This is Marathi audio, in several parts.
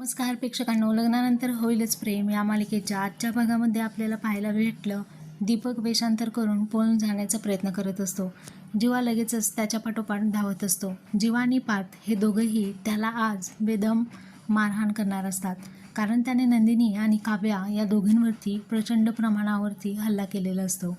नमस्कार प्रेक्षकांनो. लग्नानंतर होईलच प्रेम. या मालिकेच्या आजच्या भागामध्ये आपल्याला पाहायला भेटलं दीपक वेषांतर करून पळून जाण्याचा प्रयत्न करत असतो. जीवा लगेचच त्याच्या पाठोपाठ धावत असतो. जीवा आणि पार्थ हे दोघंही त्याला आज बेदम मारहाण करणार असतात. कारण त्याने नंदिनी आणि काव्या या दोघींवरती प्रचंड प्रमाणावरती हल्ला केलेला असतो.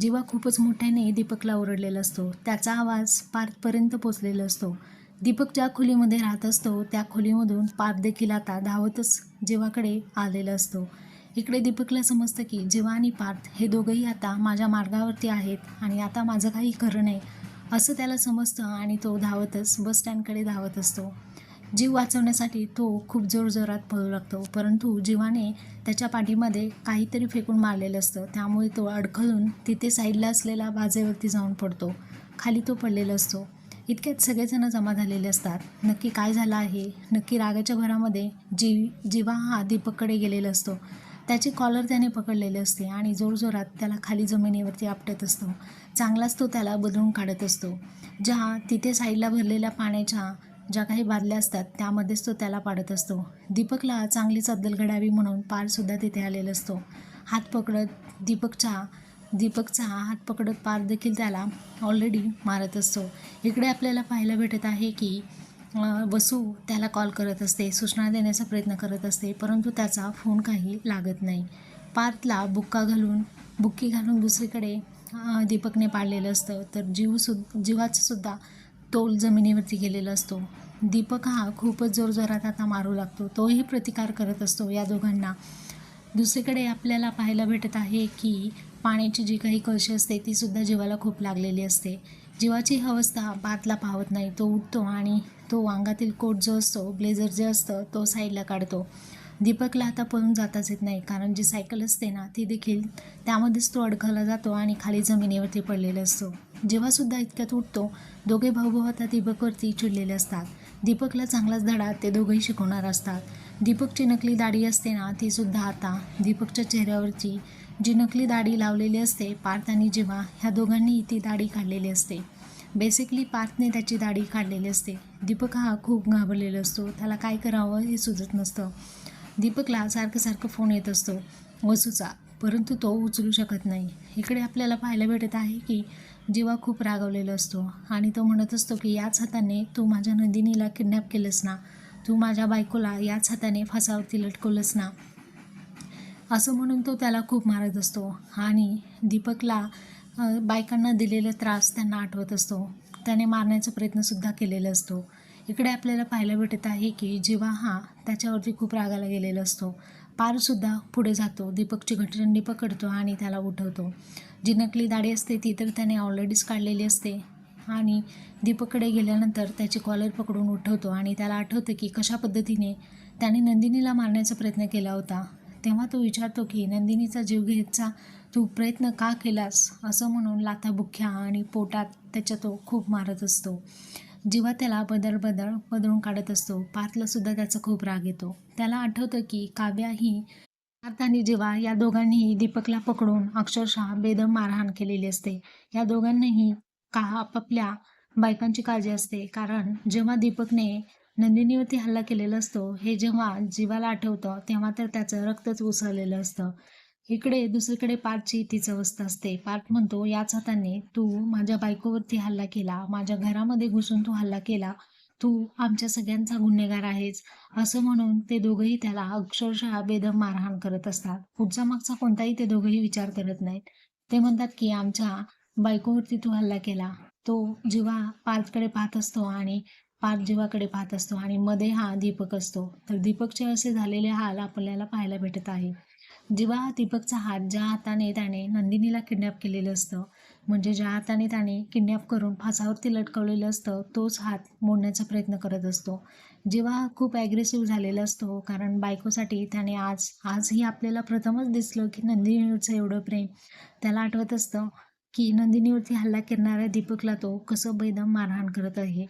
जीवा खूपच मोठ्याने दीपकला ओरडलेला असतो. त्याचा आवाज पार्थपर्यंत पोचलेला असतो. दीपक ज्या खोलीमध्ये राहत असतो त्या खोलीमधून पाप देखील आता धावतच जीवाकडे आलेला असतो. इकडे दीपकला समजतं की जीवा आणि पार्थ हे दोघंही आता माझ्या मार्गावरती आहेत आणि आता माझं काही खरं नाही असं त्याला समजतं आणि तो धावतच बस स्टँडकडे धावत असतो. जीव वाचवण्यासाठी तो खूप जोरजोरात पळू लागतो परंतु जीवाने त्याच्या पाठीमध्ये काहीतरी फेकून मारलेलं असतं. त्यामुळे तो अडखळून तिथे साईडला असलेल्या बाजेवरती जाऊन पडतो. खाली तो पडलेला असतो. इतक्यात सगळेजण जमा झालेले असतात. नक्की काय झालं आहे? नक्की रागाच्या भरामध्ये जीव जीवा हा दीपककडे गेलेला असतो त्याची कॉलर त्याने पकडलेली असते आणि जोरजोरात त्याला खाली जमिनीवरती आपटत असतो. चांगलाच तो त्याला बदलून काढत असतो. ज्या तिथे साईडला भरलेल्या पाण्याच्या ज्या काही बादल्या असतात त्यामध्येच तो त्याला पाडत असतो. दीपकला चांगलीच अद्दल घडावी म्हणून पारसुद्धा तिथे आलेला असतो. हात पकडत दीपकच्या दीपकचा हात पकडत पार देखील त्याला ऑलरेडी मारत असतो. इकडे आपल्याला पाहायला भेटत आहे की वसू त्याला कॉल करत असते सूचना देण्याचा प्रयत्न करत असते परंतु त्याचा फोन काही लागत नाही. पार्थला बुक्का घालून बुक्की घालून दुसरीकडे दीपकने पाडलेलं असतं. तर जीव सु जीवाचंसुद्धा तोल जमिनीवरती गेलेला असतो. दीपक हा खूपच जोरजोरात आता मारू लागतो. तोही प्रतिकार करत असतो या दोघांना. दुसरीकडे आपल्याला पाहायला भेटत आहे की पाण्याची जी काही कळशी असते ती सुद्धा जीवाला खूप लागलेली असते. जीवाची अवस्था बातला पाहत नाही. तो उठतो आणि तो वांगातील कोट जो असतो ब्लेझर जे असतं तो साईडला काढतो. दीपकला आता पळून जाताच येत नाही कारण जी सायकल असते ना ती देखील त्यामध्येच तो अडकला जातो आणि खाली जमिनीवरती पडलेला असतो. जेव्हासुद्धा इतक्यात उठतो दोघे भाऊ भाऊ आता दीपकवरती चिडलेले असतात. दीपकला चांगलाच धडा ते दोघेही शिकवणार असतात. दीपकची नकली दाढी असते ना तीसुद्धा आता दीपकच्या चेहऱ्यावरची जी नकली दाढी लावलेली असते पार्थ आणि जेव्हा ह्या दोघांनी ती दाढी काढलेली असते. बेसिकली पार्थने त्याची दाढी काढलेली असते. दीपक हा खूप घाबरलेला असतो. त्याला काय करावं हे सुचत नसतं. दीपकला सारखं सारखं फोन येत असतो. वसूचा परंतु तो उचलू शकत नाही. इकडे आपल्याला पाहायला भेटत आहे की जीवा खूप रागवलेला असतो आणि तो म्हणत असतो की याच हाताने तू माझ्या नंदिनीला किडनॅप केलंस ना. तू माझ्या बायकोला याच हाताने फासावरती लटकवलंस ना. असं म्हणून तो त्याला खूप मारत असतो आणि दीपकला बायकांना दिलेला त्रास त्यांना आठवत असतो. त्याने मारण्याचा प्रयत्नसुद्धा केलेला असतो. इकडे आपल्याला पाहायला भेटत आहे की जेव्हा हा त्याच्यावरती खूप रागाला गेलेला असतो पारसुद्धा पुढे जातो दीपकची घटरंडी पकडतो आणि त्याला उठवतो. जी नकली दाढी असते ती तर त्याने ऑलरेडीच काढलेली असते आणि दीपककडे गेल्यानंतर त्याची कॉलर पकडून उठवतो आणि त्याला आठवतं की कशा पद्धतीने त्याने नंदिनीला मारण्याचा प्रयत्न केला होता. तेव्हा तो विचारतो की नंदिनीचा जीव घ्यायचा तू प्रयत्न का केलास? असं म्हणून लाथाबुख्या आणि पोटात त्याच्या तो खूप मारत असतो. जेव्हा त्याला बदल बदल बदळून काढत असतो पार्थलासुद्धा त्याचा खूप राग येतो. त्याला आठवतं की काव्या ही पार्थ आणि जेव्हा या दोघांनीही दीपकला पकडून अक्षरशः बेदम मारहाण केलेली असते. या दोघांनाही का आपापल्या बायकांची काळजी असते? कारण जेव्हा दीपकने नंदिनीवरती हल्ला केलेला असतो. हे जेव्हा जीवाला आठवतं तेव्हा तर त्याचं रक्तच उसळलेलं असतं. इकडे दुसरीकडे पार्थची तीच अवस्था असते. पार्थ म्हणतो याच हाताने तू माझ्या बायकोवरती हल्ला केला. माझ्या घरामध्ये घुसून तू हल्ला केला. तू आमच्या सगळ्यांचा गुन्हेगार आहेस. असं म्हणून ते दोघंही त्याला अक्षरशः बेदम मारहाण करत असतात. पुढचा मागचा कोणताही ते दोघंही विचार करत नाहीत. ते म्हणतात की आमच्या बायकोवरती तू हल्ला केला. तो जेव्हा पार्थकडे पाहत असतो आणि पार्थिवाकडे पाहत असतो आणि मध्ये हा दीपक असतो तर दीपकचे असे झालेले हाल आपल्याला पाहायला भेटत आहे. जेव्हा हा दीपकचा हात ज्या हाताने त्याने नंदिनीला किडनॅप केलेलं असतं म्हणजे ज्या हाताने त्याने किडनॅप करून फासावरती लटकवलेलं असतं तोच हात मोडण्याचा प्रयत्न करत असतो. जेव्हा हा खूप ॲग्रेसिव्ह झालेला असतो कारण बायकोसाठी त्याने आज आजही आपल्याला प्रथमच दिसलं की नंदिनीवरचं एवढं प्रेम. त्याला आठवत असतं की नंदिनीवरती हल्ला करणाऱ्या दीपकला तो कसं बेदम मारहाण करत आहे.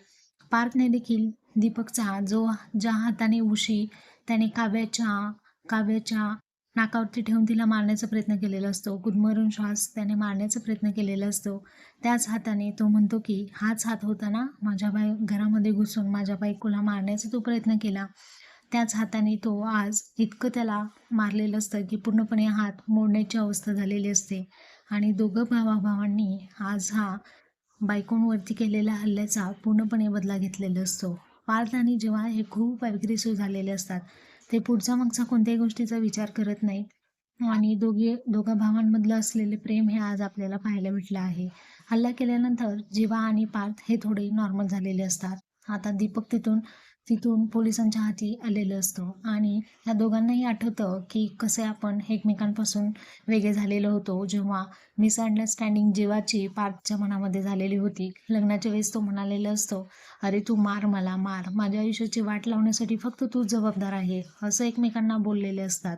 पार्थने देखील दीपकचा जो ज्या हाताने उशी त्याने काव्याच्या काव्याच्या नाकावरती ठेवून तिला मारण्याचा प्रयत्न केलेला असतो. गुदमरून श्वास त्याने मारण्याचा प्रयत्न केलेला असतो. त्याच हाताने तो म्हणतो की हाच हात होता ना माझ्या बाई घरामध्ये घुसून माझ्या बायकोला मारण्याचा तो प्रयत्न केला. त्याच हाताने तो आज इतकं त्याला मारलेलं असतं की पूर्णपणे हात मोडण्याची अवस्था झालेली असते. आणि दोघं भावाभावांनी आज हा बायकोंवरती केलेल्या हल्ल्याचा पूर्णपणे बदला घेतलेला असतो. पार्थ आणि जेव्हा हे खूप ॲग्रेसिव्ह झालेले असतात ते पुढचा मागचा कोणत्याही गोष्टीचा विचार करत नाही आणि दोघे दोघा भावांमधलं असलेले प्रेम हे आज आपल्याला पाहायला भेटलं आहे. हल्ला केल्यानंतर जीवा आणि पार्थ हे थोडे नॉर्मल झालेले असतात. आता दीपक तिथून तिथून पोलिसांच्या हाती आलेलं असतं. आणि ह्या दोघांनाही आठवतं की कसे आपण एकमेकांपासून वेगळे झालेलो होतो. जेव्हा मिसअंडरस्टँडिंग जीवाची पार्थच्या मनामध्ये झालेली होती. लग्नाच्या वेळेस तो म्हणालेला असतो अरे तू मार मला मार. माझ्या आयुष्याची वाट लावण्यासाठी फक्त तू जबाबदार आहे. असं एकमेकांना बोललेले असतात.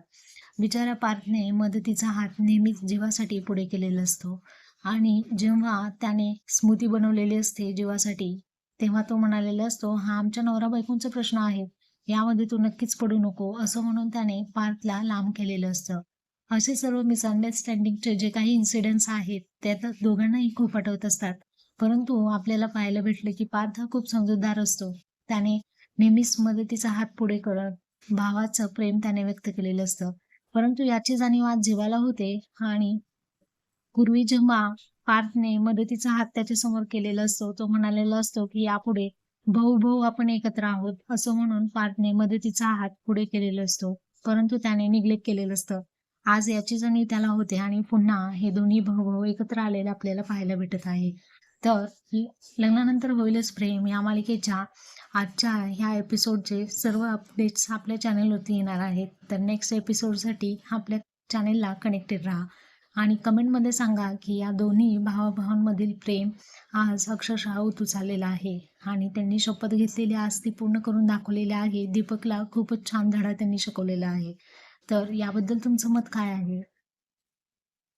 बिचारा पार्थने मदतीचा हात नेहमीच जीवासाठी पुढे केलेला असतो. आणि जेव्हा त्याने स्मृती बनवलेली असते जीवासाठी तेव्हा तो म्हणालेला असतो हा आमच्या नवरा बायकोंचा प्रश्न आहे. यामध्ये तू नक्कीच पडू नको. असं म्हणून त्याने पार्थला लांब केलेलं असतं. असे सर्व मिसअंडरस्टँडिंगचे जे काही इन्सिडेंट्स आहेत ते दोघांनाही खूप आठवत असतात. परंतु आपल्याला पाहायला भेटलं की पार्थ हा खूप समजूतदार असतो. त्याने नेहमीच मदतीचा हात पुढे करत भावाचं प्रेम त्याने व्यक्त केलेलं असतं. परंतु याची जाणीव आज जीवाला होते. आणि पूर्वी जेव्हा पार्थने मदतीचा हात त्याच्यासमोर केलेला असतो. तो म्हणालेला असतो की यापुढे भाऊ भाऊ आपण एकत्र आहोत असं म्हणून पार्थने मदतीचा हात पुढे केलेला असतो. परंतु त्याने निग्लेक्ट केलेलं असतं. आज याची जणी त्याला होते आणि पुन्हा हे दोन्ही भाऊ भाऊ एकत्र आलेले आपल्याला पाहायला भेटत आहे. तर लग्नानंतर होईलच प्रेम. या मालिकेच्या आजच्या ह्या एपिसोडचे सर्व अपडेट्स आपल्या चॅनेलवरती येणार आहेत. तर नेक्स्ट एपिसोडसाठी आपल्या चॅनेलला कनेक्टेड राहा. आणि कमेंटमध्ये सांगा की या दोन्ही भावाभावांमधील प्रेम आज अक्षरशः उतू चाललेलं आहे. आणि त्यांनी शपथ घेतलेली आज ती पूर्ण करून दाखवलेली आहे. दीपकला खूपच छान धडा त्यांनी शिकवलेला आहे. तर याबद्दल तुमचं मत काय आहे?